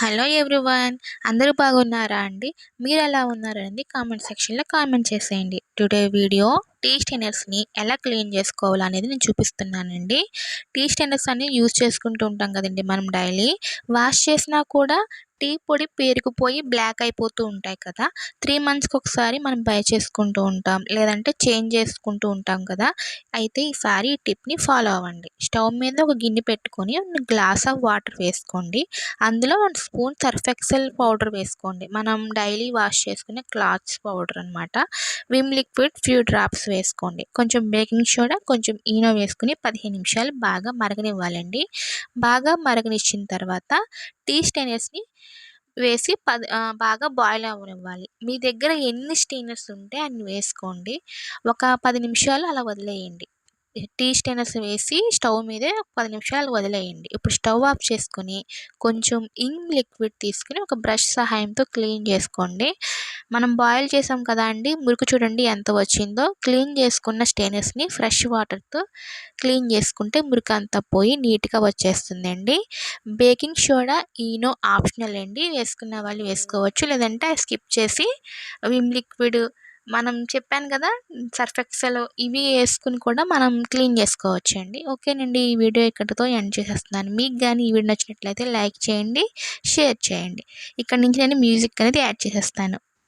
Hello everyone అందరూ బాగున్నారా అండి? మీరు ఎలా ఉన్నారండి కామెంట్ సెక్షన్లో కామెంట్ చేసేయండి. టుడే వీడియో టీ స్టెనర్స్ని ఎలా క్లీన్ చేసుకోవాలి అనేది నేను చూపిస్తున్నానండి. టీ స్టెనర్స్ అన్ని యూజ్ చేసుకుంటూ ఉంటాం కదండి మనం డైలీ. వాష్ చేసినా కూడా టీ పొడి పేరుకుపోయి బ్లాక్ అయిపోతూ ఉంటాయి కదా. త్రీ మంత్స్కి ఒకసారి మనం బై చేసుకుంటూ ఉంటాం. లేదంటే చేంజ్ చేసుకుంటూ ఉంటాం కదా. అయితే ఈసారి ఈ టిప్ని ఫాలో అవ్వండి. స్టవ్ మీద ఒక గిన్నె పెట్టుకొని గ్లాస్ ఆఫ్ వాటర్ వేసుకోండి. అందులో one spoon Surf Excel powder వేసుకోండి. మనం డైలీ వాష్ చేసుకునే క్లాత్స్ పౌడర్ అనమాట విమ్ లిక్విడ్ ఫ్యూ డ్రాప్స్ వేసుకోండి. కొంచెం బేకింగ్ సోడా కొంచెం ఈనో వేసుకుని పదిహేను నిమిషాలు బాగా మరగనివ్వాలండి. బాగా మరగనిచ్చిన తర్వాత టీ స్టైనర్స్ని వేసి పది బాగా బాయిల్ అవ్వనివ్వాలి. మీ దగ్గర ఎన్ని స్టెయినర్స్ ఉంటే అన్ని వేసుకోండి. ఒక పది నిమిషాలు అలా వదిలేయండి. టీ స్టైనర్స్ వేసి స్టవ్ మీదే పది నిమిషాలు వదిలేయండి. ఇప్పుడు స్టవ్ ఆఫ్ చేసుకొని కొంచెం ఇంగ్ లిక్విడ్ తీసుకుని ఒక బ్రష్ సహాయంతో క్లీన్ చేసుకోండి. మనం బాయిల్ చేసాం కదా అండి మురికి చూడండి ఎంత వచ్చిందో. క్లీన్ చేసుకున్న స్టెయిన్లెస్ని ఫ్రెష్ వాటర్తో క్లీన్ చేసుకుంటే మురికి అంతా పోయి నీట్గా వచ్చేస్తుందండి. బేకింగ్ సోడా ఈనో ఆప్షనల్ అండి. వేసుకున్న వాళ్ళు వేసుకోవచ్చు. లేదంటే స్కిప్ చేసి విమ్ లిక్విడ్ మనం చెప్పాను కదా సర్ఫ్ ఎక్సెల్ ఇవి వేసుకుని కూడా మనం క్లీన్ చేసుకోవచ్చు అండి. ఓకేనండి ఈ వీడియో ఇక్కడితో ఎండ్ చేసేస్తున్నాను. మీకు కానీ ఈ వీడియో నచ్చినట్లయితే లైక్ చేయండి షేర్ చేయండి. ఇక్కడ నుంచి నేను మ్యూజిక్ అనేది యాడ్ చేసేస్తాను.